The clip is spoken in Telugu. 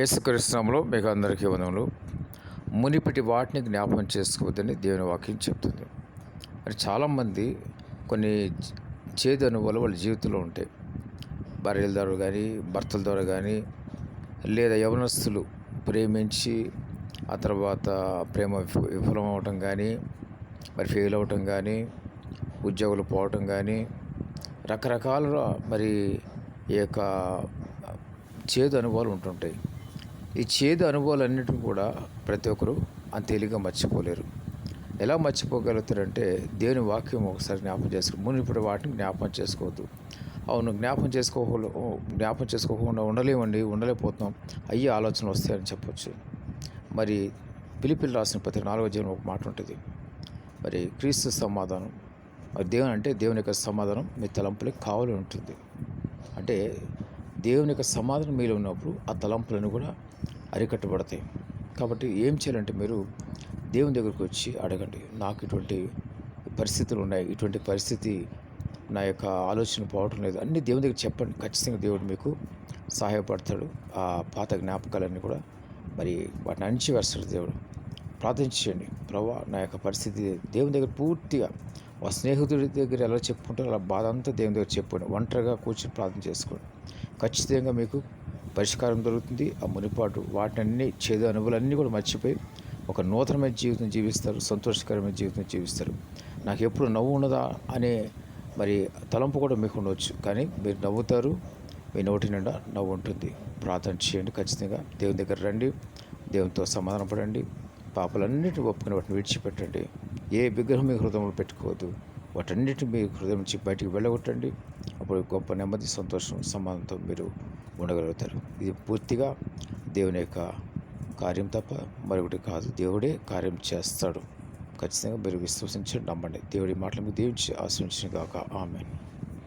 యేసుకృష్ణంలో మీకు అందరికీ వందములు మునిపటి వాటిని జ్ఞాపకం చేసుకోవద్దని దేవుని వాక్యం చెప్తుంది. మరి చాలామంది కొన్ని చేదు అనుభవాలు వాళ్ళ జీవితంలో ఉంటాయి. భార్యల ద్వారా కానీ భర్తల ద్వారా కానీ లేదా యవనస్తులు ప్రేమించి ఆ తర్వాత ప్రేమ విఫలం అవటం కానీ మరి ఫెయిల్ అవటం కానీ ఉద్యోగులు పోవటం కానీ రకరకాల మరి ఈ యొక్క చేదు అనుభవాలు ఉంటుంటాయి. ఈ చేదు అనుభవాలన్నింటినీ కూడా ప్రతి ఒక్కరు అంత తేలిగ్గా మర్చిపోలేరు. ఎలా మర్చిపోగలుగుతారంటే దేవుని వాక్యం ఒకసారి జ్ఞాపకం చేసుకుని మునిపటి వాటిని జ్ఞాపకం చేసుకోవద్దు. అవును జ్ఞాపం చేసుకో జ్ఞాపం చేసుకోకుండా ఉండలేమండి ఉండలేకపోతున్నాం. అయ్యే ఆలోచన వస్తాయని చెప్పొచ్చు. మరి పిలిపిల్లి రాసిన ప్రతి నాలుగో జీవనం ఒక మాట ఉంటుంది. మరి క్రీస్తు సమాధానం. మరి దేవుని అంటే దేవుని యొక్క సమాధానం మీ తలంపులకి కావాలి ఉంటుంది. అంటే దేవుని యొక్క సమాధానం మీలో ఉన్నప్పుడు ఆ తలంపులను కూడా అరికట్టబడతాయి. కాబట్టి ఏం చేయాలంటే మీరు దేవుని దగ్గరికి వచ్చి అడగండి. నాకు ఇటువంటి పరిస్థితులు ఉన్నాయి. ఇటువంటి పరిస్థితి నా యొక్క ఆలోచన పోవటం లేదు. అన్నీ దేవుని దగ్గర చెప్పండి. ఖచ్చితంగా దేవుడు మీకు సహాయపడతాడు. ఆ పాత జ్ఞాపకాలన్నీ కూడా మరి వాటిని అణిచి వేస్తాడు దేవుడు ప్రార్థించండి ప్రభా నా యొక్క పరిస్థితి దేవుని దగ్గర పూర్తిగా మా స్నేహితుడి దగ్గర ఎలా చెప్పుకుంటారో అలా బాధ అంతా దేవుని దగ్గర చెప్పండి ఒంటరిగా కూర్చొని ప్రార్థన చేసుకోండి. ఖచ్చితంగా మీకు పరిష్కారం దొరుకుతుంది. ఆ మునిపాటు వాటిని చేదు అనుభవాలన్నీ కూడా మర్చిపోయి ఒక నూతనమైన జీవితం జీవిస్తారు. సంతోషకరమైన జీవితం జీవిస్తారు. నాకు ఎప్పుడు నవ్వు ఉన్నదా అనే మరి తలంపు కూడా మీకు ఉండవచ్చు కానీ మీరు నవ్వుతారు మీ నోటి నిండా నవ్వు ఉంటుంది. ప్రార్థన చేయండి ఖచ్చితంగా. దేవుని దగ్గర రండి. దేవునితో సమాధాన పడండి. పాపలన్నిటిని ఒప్పుకుని వాటిని విడిచిపెట్టండి. ఏ విగ్రహం మీ హృదయంలో పెట్టుకోవద్దు. వాటన్నిటిని మీ హృదయం నుంచి బయటికి వెళ్ళగొట్టండి. అప్పుడు గొప్ప నెమ్మది సంతోషం సమాధానంతో మీరు ఉండగలుగుతారు. ఇది పూర్తిగా దేవుని యొక్క కార్యం తప్ప మరొకటి కాదు. దేవుడే కార్యం చేస్తాడు. ఖచ్చితంగా మీరు విశ్వసించండి నమ్మండి. దేవుడి మాటలు మీకు దీవించి ఆశ్రయించిన కాక ఆమె